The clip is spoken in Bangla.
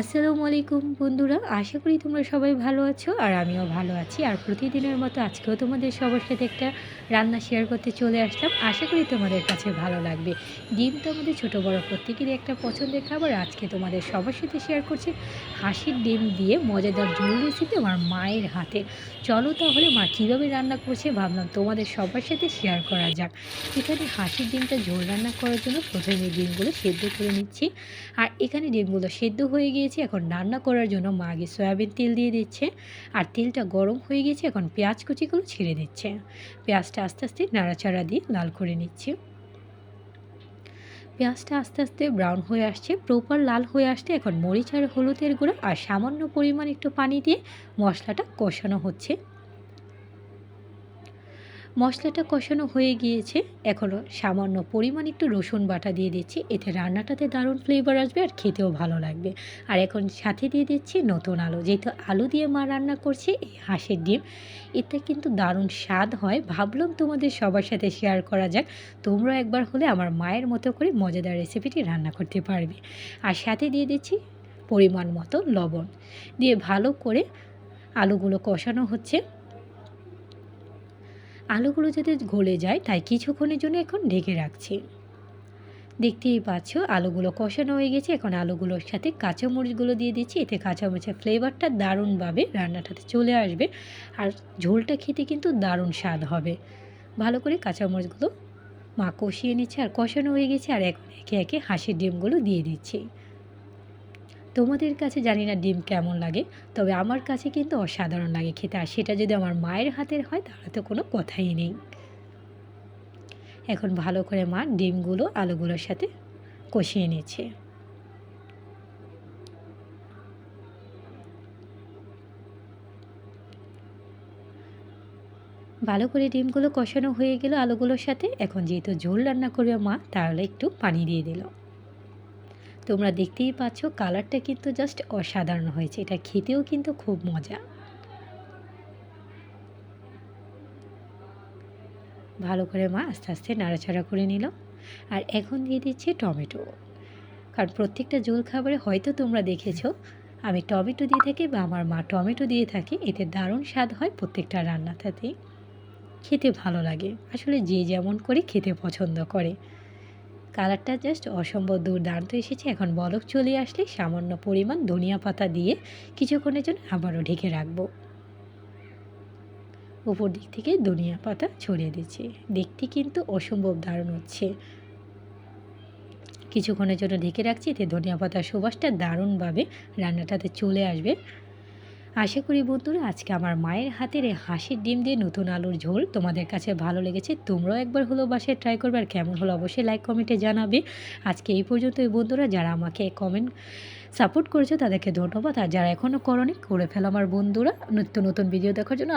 আসসালামু আলাইকুম বন্ধুরা, আশা করি তোমরা সবাই ভালো আছো আর আমিও ভালো আছি। আর প্রতিদিনের মতো আজকেও তোমাদের সবার সাথে একটা রান্না শেয়ার করতে চলে আসলাম। আশা করি তোমাদের কাছে ভালো লাগবে। ডিম তো আমাদের ছোটো বড়ো প্রত্যেকেরই একটা পছন্দের খাবার। আজকে তোমাদের সবার সাথে শেয়ার করছি হাসির ডিম দিয়ে মজাদার ঝোল রেসিপি আমার মায়ের হাতে। চলো তাহলে মা কীভাবে রান্না করছে ভাবলাম তোমাদের সবার সাথে শেয়ার করা যাক। এখানে হাসির ডিমটা ঝোল রান্না করার জন্য প্রথমে ডিমগুলো সেদ্ধ করে নিচ্ছি। আর এখানে ডিমগুলো সেদ্ধ হয়ে গিয়েছে, এখন রান্না করার জন্য মা আগে সয়াবিন তেল দিয়ে দিচ্ছে আর তেলটা গরম হয়ে গেছে এখন পেঁয়াজ কুচিগুলো ছেড়ে দিচ্ছে। পেঁয়াজটা আস্তে আস্তে নাড়াচাড়া দিয়ে লাল করে নিচ্ছে। পেঁয়াজটা আস্তে আস্তে ব্রাউন হয়ে আসছে, প্রপার লাল হয়ে আসতে এখন মরিচ আর হলুদের গুঁড়ো আর সামান্য পরিমাণ একটু পানি দিয়ে মশলাটা কষানো হচ্ছে। মশলাটা কষানো হয়ে গিয়েছে। এখনও সামান্য পরিমাণ একটু রসুন বাটা দিয়ে দিচ্ছি। এতে রান্নাটাতে দারুণ ফ্লেভার আসবে আর খেতেও ভালো লাগবে। আর এখন সাথে দিয়ে দিচ্ছি নতুন আলু। যেহেতু আলু দিয়ে মা রান্না করছে, এই হাঁসের ডিম, এতে কিন্তু দারুণ স্বাদ হয়। ভাবলাম তোমাদের সবার সাথে শেয়ার করা যাক। তোমরা একবার হলে আমার মায়ের মতো করে মজাদার রেসিপিটি রান্না করতে পারবে। আর সাথে দিয়ে দিচ্ছি পরিমাণ মতো লবণ। দিয়ে ভালো করে আলুগুলো কষানো হচ্ছে। আলুগুলো যাতে গলে যায়, তাই কিছুক্ষণের জন্য এখন ঢেকে রাখছি। দেখতেই পাচ্ছ, আলুগুলো কষানো হয়ে গেছে। এখন আলুগুলোর সাথে কাঁচামরিচগুলো দিয়ে দিচ্ছি। এতে কাঁচামরিচের ফ্লেভারটা দারুণভাবে রান্নাটাতে চলে আসবে। আর ঝোলটা খেতে কিন্তু দারুণ স্বাদ হবে। ভালো করে কাঁচামরিচগুলো মা কষিয়ে নিচ্ছে আর কষানো হয়ে গেছে। আর এখন একে একে হাঁসের ডিমগুলো দিয়ে দিচ্ছি। তোমাদের কাছে জানি না ডিম কেমন লাগে, তবে আমার কাছে কিন্তু অসাধারণ লাগে খেতে, আর সেটা যদি আমার মায়ের হাতের হয়, তাহলে তো কোনো কথাই নেই। এখন ভালো করে মা ডিমগুলো, আলুগুলোর সাথে কষিয়ে নিচ্ছে। ভালো করে ডিমগুলো কষানো হয়ে গেল, আলুগুলোর সাথে। এখন যেহেতু ঝোল রান্না করবে মা, তাহলে একটু পানি দিয়ে দিল। তোমরা দেখতেই পাচ্ছ কালারটা কিন্তু জাস্ট অসাধারণ হয়েছে। এটা খেতেও কিন্তু খুব মজা। ভালো করে মা আস্তে আস্তে নাড়াচাড়া করে নিল। আর এখন দিয়ে দিচ্ছি টমেটো। কারণ প্রত্যেকটা জল খাবারে হয়তো তোমরা দেখেছ, আমি টমেটো দিয়ে থাকি বা আমার মা টমেটো দিয়ে থাকে, এতে দারুণ স্বাদ হয় প্রত্যেকটা রান্নাটাতে। খেতে ভালো লাগে। আসলে যে যেমন করে খেতে পছন্দ করে। কালারটা জাস্ট অসম্ভব দুর্দান্ত এসেছে। এখন বলক চলে আসলে সামান্য পরিমাণ ধনিয়া পাতা দিয়ে কিছুক্ষণের জন্য আবারও ঢেকে রাখব। উপর দিক থেকে ধনিয়া পাতা ছড়িয়ে দিচ্ছে। দেখতে কিন্তু অসম্ভব দারুণ হচ্ছে। কিছুক্ষণের জন্য ঢেকে রাখছি, এতে ধনিয়া পাতার সুবাসটা দারুণভাবে রান্নাটাতে চলে আসবে। আশা করি বন্ধুরা, আজকে আমার মায়ের হাতের এই হাসির ডিম দিয়ে নতুন আলুর ঝোল তোমাদের কাছে ভালো লেগেছে, তোমরাও একবার হলো বাসায় ট্রাই করবে আর কেমন হলো অবশ্যই লাইক কমেন্টে জানাবে। আজকে এই পর্যন্তই বন্ধুরা, যারা আমাকে কমেন্ট সাপোর্ট করেছে তাদেরকে ধন্যবাদ, আর যারা এখনও করনি, করে ফেলো আমার বন্ধুরা, নিত্য নতুন ভিডিও দেখার জন্য।